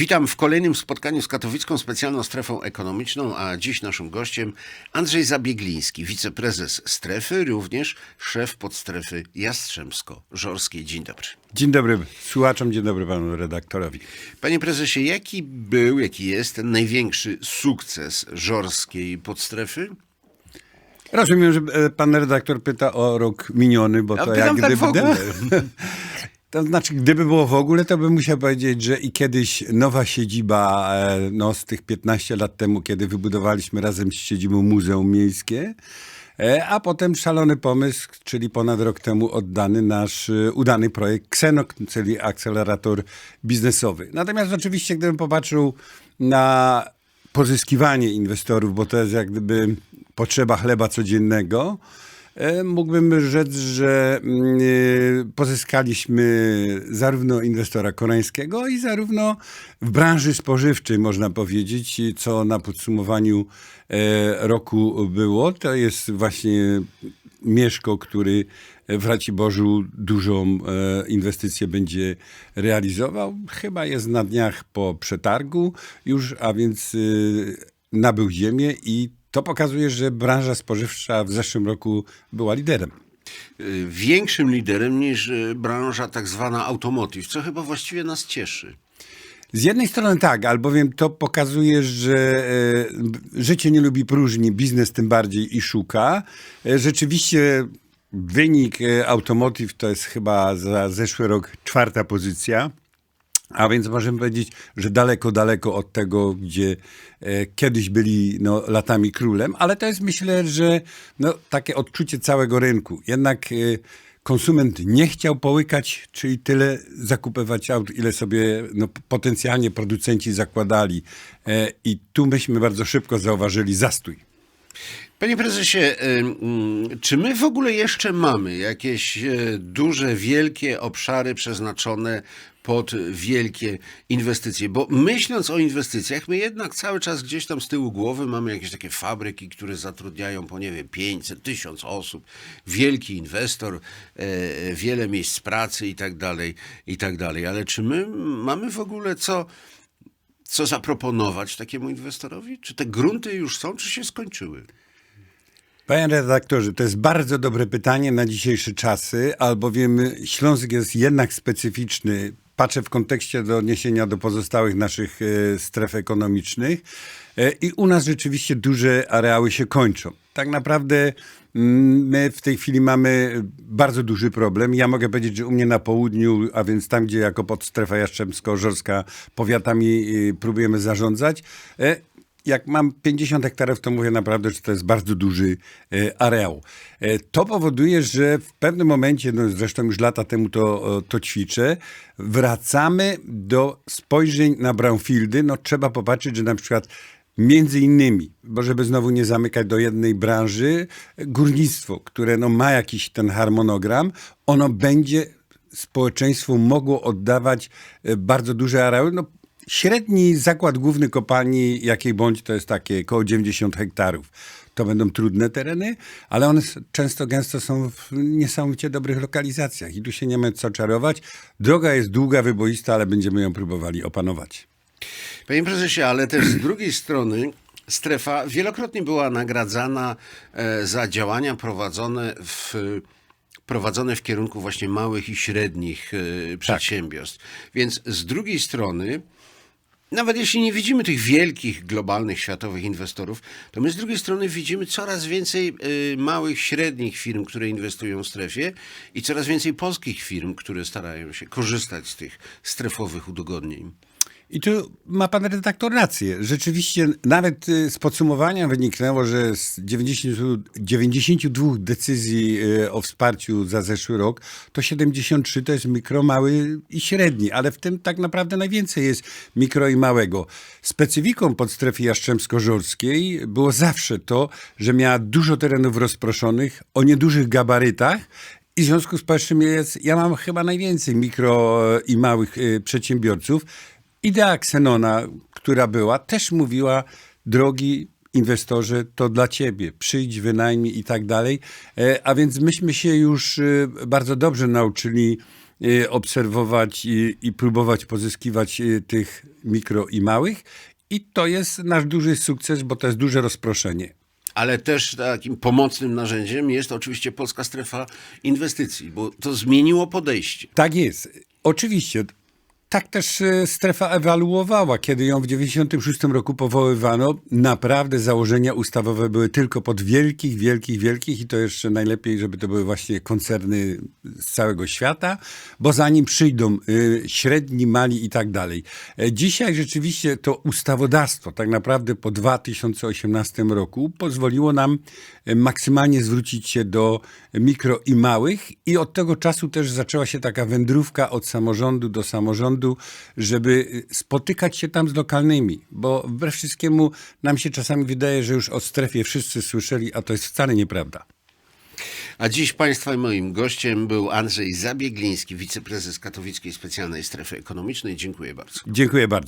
Witam w kolejnym spotkaniu z katowicką specjalną strefą ekonomiczną, a dziś naszym gościem Andrzej Zabiegliński, wiceprezes strefy, również szef podstrefy Jastrzębsko-Żorskiej. Dzień dobry. Dzień dobry słuchaczom, dzień dobry panu redaktorowi. Panie prezesie, jaki był, jaki jest ten największy sukces żorskiej podstrefy? Rozumiem, że e, pan redaktor pyta o rok miniony, bo Ja to jak tak gdyby... To znaczy, gdyby było w ogóle, to bym musiał powiedzieć, że i kiedyś nowa siedziba, e, no z tych 15 lat temu, kiedy wybudowaliśmy razem z siedzibą Muzeum Miejskie, e, a potem szalony pomysł, czyli ponad rok temu oddany nasz e, udany projekt Xenok, czyli akcelerator biznesowy. Natomiast oczywiście, gdybym popatrzył na pozyskiwanie inwestorów, bo to jest jak gdyby potrzeba chleba codziennego, Mógłbym rzec, że mm, e, pozyskaliśmy zarówno inwestora koreańskiego i zarówno w branży spożywczej, można powiedzieć, co na podsumowaniu e, roku było. To jest właśnie Mieszko, który w Raciborzu dużą e, inwestycję będzie realizował. Chyba jest na dniach po przetargu już, a więc e, nabył ziemię i to pokazuje, że branża spożywcza w zeszłym roku była liderem. Y, Większym liderem niż y, branża tak zwana automotive, co chyba właściwie nas cieszy. Z jednej strony tak, albowiem to pokazuje, że e, życie nie lubi próżni, biznes tym bardziej i szuka. Rzeczywiście wynik automotive to jest chyba za zeszły rok czwarta pozycja. A więc możemy powiedzieć, że daleko, daleko od tego, gdzie e, kiedyś byli no, latami królem, ale to jest myślę, że no, takie odczucie całego rynku. Jednak e, konsument nie chciał połykać, czyli tyle zakupywać aut, ile sobie no, potencjalnie producenci zakładali. E, I tu myśmy bardzo szybko zauważyli zastój. Panie prezesie, mm, czy my w ogóle jeszcze mamy jakieś e, duże, wielkie obszary przeznaczone pod wielkie inwestycje? Bo myśląc o inwestycjach, my jednak cały czas gdzieś tam z tyłu głowy mamy jakieś takie fabryki, które zatrudniają po nie wiem 500, 1000 osób, wielki inwestor, e, wiele miejsc pracy i tak dalej, i tak dalej. Ale czy my mamy w ogóle co co zaproponować takiemu inwestorowi? Czy te grunty już są, czy się skończyły? Panie redaktorze, to jest bardzo dobre pytanie na dzisiejsze czasy, albowiem Śląsk jest jednak specyficzny. Patrzę w kontekście do odniesienia do pozostałych naszych e, stref ekonomicznych e, i u nas rzeczywiście duże areały się kończą. Tak naprawdę mm, my w tej chwili mamy bardzo duży problem. Ja mogę powiedzieć, że u mnie na południu, a więc tam, gdzie jako podstrefa Jastrzębsko-Żorska powiatami e, próbujemy zarządzać, jak mam 50 hektarów, to mówię naprawdę, że to jest bardzo duży e, areał. E, to powoduje, że w pewnym momencie, no zresztą już lata temu to, to ćwiczę, wracamy do spojrzeń na brownfieldy. No trzeba popatrzeć, że na przykład Między innymi, bo żeby znowu nie zamykać do jednej branży, górnictwo, które no ma jakiś ten harmonogram, ono będzie społeczeństwu mogło oddawać e, bardzo duże areały. No, średni zakład główny kopalni, jakiej bądź, to jest takie około 90 hektarów. To będą trudne tereny, ale one często gęsto są w niesamowicie dobrych lokalizacjach i tu się nie ma co czarować. Droga jest długa, wyboista, ale będziemy ją próbowali opanować. Panie prezesie, ale też z drugiej strony strefa wielokrotnie była nagradzana e, za działania prowadzone w prowadzone w kierunku właśnie małych i średnich e, przedsiębiorstw. Więc z drugiej strony nawet jeśli nie widzimy tych wielkich, globalnych, światowych inwestorów, to my z drugiej strony widzimy coraz więcej y, małych, średnich firm, które inwestują w strefie i coraz więcej polskich firm, które starają się korzystać z tych strefowych udogodnień. I tu ma pan redaktor rację. Rzeczywiście nawet y, z podsumowania wyniknęło, że z 90, 92 decyzji y, o wsparciu za zeszły rok, to 73 to jest mikro, mały i średni, ale w tym tak naprawdę najwięcej jest mikro i małego. Specyfiką podstrefy Jastrzębsko-Żorskiej było zawsze to, że miała dużo terenów rozproszonych o niedużych gabarytach, i w związku z powyższym jest, ja mam chyba najwięcej mikro i małych y, przedsiębiorców. Idea Xenona, która była, też mówiła, drogi inwestorze, to dla ciebie, przyjdź, wynajmij i tak dalej. E, A więc myśmy się już y, bardzo dobrze nauczyli y, obserwować i, i próbować pozyskiwać tych mikro i małych. I to jest nasz duży sukces, bo to jest duże rozproszenie. Ale też takim pomocnym narzędziem jest oczywiście Polska Strefa Inwestycji, bo to zmieniło podejście. Tak jest. Oczywiście. Tak też e, strefa ewaluowała. Kiedy ją w 1996 roku powoływano, naprawdę założenia ustawowe były tylko pod wielkich, wielkich, wielkich i to jeszcze najlepiej, żeby to były właśnie koncerny z całego świata, bo za nim przyjdą y, średni, mali i tak dalej. E, Dzisiaj rzeczywiście to ustawodawstwo tak naprawdę po 2018 roku pozwoliło nam e, maksymalnie zwrócić się do mikro i małych i od tego czasu też zaczęła się taka wędrówka od samorządu do samorządu, żeby y, spotykać się tam z lokalnymi, bo wbrew wszystkiemu nam się czasami wydaje, że już o strefie wszyscy słyszeli, a to jest wcale nieprawda. A dziś Państwa moim gościem był Andrzej Zabiegliński, wiceprezes Katowickiej Specjalnej Strefy Ekonomicznej. Dziękuję bardzo. Dziękuję bardzo.